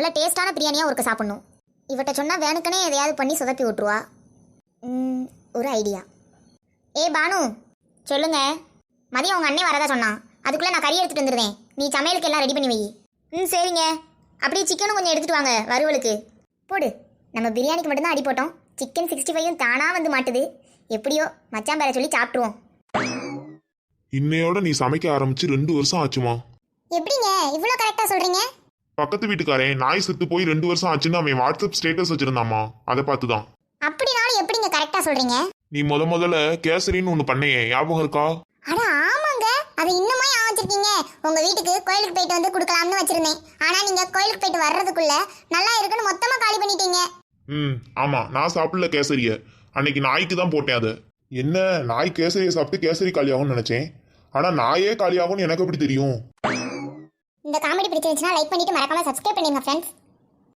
நல்ல டேஸ்டான பிரியாணியாக ஒருக்க சாப்பிட்ணும். இவட்ட சொன்னால் வேணுக்கனே எதையாவது பண்ணி சொதப்பி விட்ருவா ஒரு ஐடியா. ஏ பானு சொல்லுங்க. மதியம் உங்கள் அண்ணே வரதா சொன்னான். அதுக்குள்ளே நான் கறி எடுத்துகிட்டு வந்துடுவேன் நீ சமையலுக்கு எல்லாம் ரெடி பண்ணி வை. ம் சரிங்க. அப்படியே சிக்கனும் கொஞ்சம் எடுத்துகிட்டு வாங்க வறுவலுக்கு. போடு. நம்ம பிரியாணிக்கு மட்டும்தான் அடி போட்டோம். சிக்கன் சிக்ஸ்டி ஃபைவும் தானாக வந்து மாட்டுது. எப்படியோ மச்சான் பேரை சொல்லி சாப்பிட்ருவோம் இன்னையோட நீ சமைக்க ஆரம்பிச்சு ரெண்டு வருஷம் ஆச்சுமா? எப்படிங்க? இவ்வளோ கரெக்டாக சொல்கிறீங்க பக்கத்து வீட்டுக்காரன் நாய் செத்து போய் ரெண்டு வருஷம் ஆச்சுன்னு அவன் வாட்ஸ்அப் ஸ்டேட்டஸ் வச்சிருந்தாமா அதை பார்த்து தான் அப்படினாலும் எப்படிங்க கரெக்டாக சொல்கிறீங்க நீ முத முதல்ல கேசரின்னு ஒன்று பண்ணையே. ஞாபகம் இருக்கா? அட ஆமாங்க. அதை இன்னுமே ஞாபகம் வச்சிருக்கீங்க. உங்க வீட்டுக்கு கோயிலுக்கு போயிட்டு வந்து கொடுக்கலாம்னு வச்சிருந்தேன். ஆனா நீங்க கோயிலுக்கு போயிட்டு வர்றதுக்குள்ள நல்லா இருக்குன்னு மொத்தமா காலி பண்ணிட்டீங்க. ம் ஆமா. நான் சாப்பிடல கேசரிய. அன்னைக்கு நாய்க்கு தான் போட்டேன் அதை. என்ன? நாய் கேசரியை சாப்பிட்டு கேசரி காலியாகும்னு நினைச்சேன். ஆனா நாயே காலியாகும்னு எனக்கு எப்படி தெரியும்? இந்த காமெடி பிடிச்சிருந்துச்சுன்னா லைக் பண்ணிட்டு மறக்காம சப்ஸ்கிரைப் பண்ணிடுங்க ஃப்ரெண்ட்ஸ்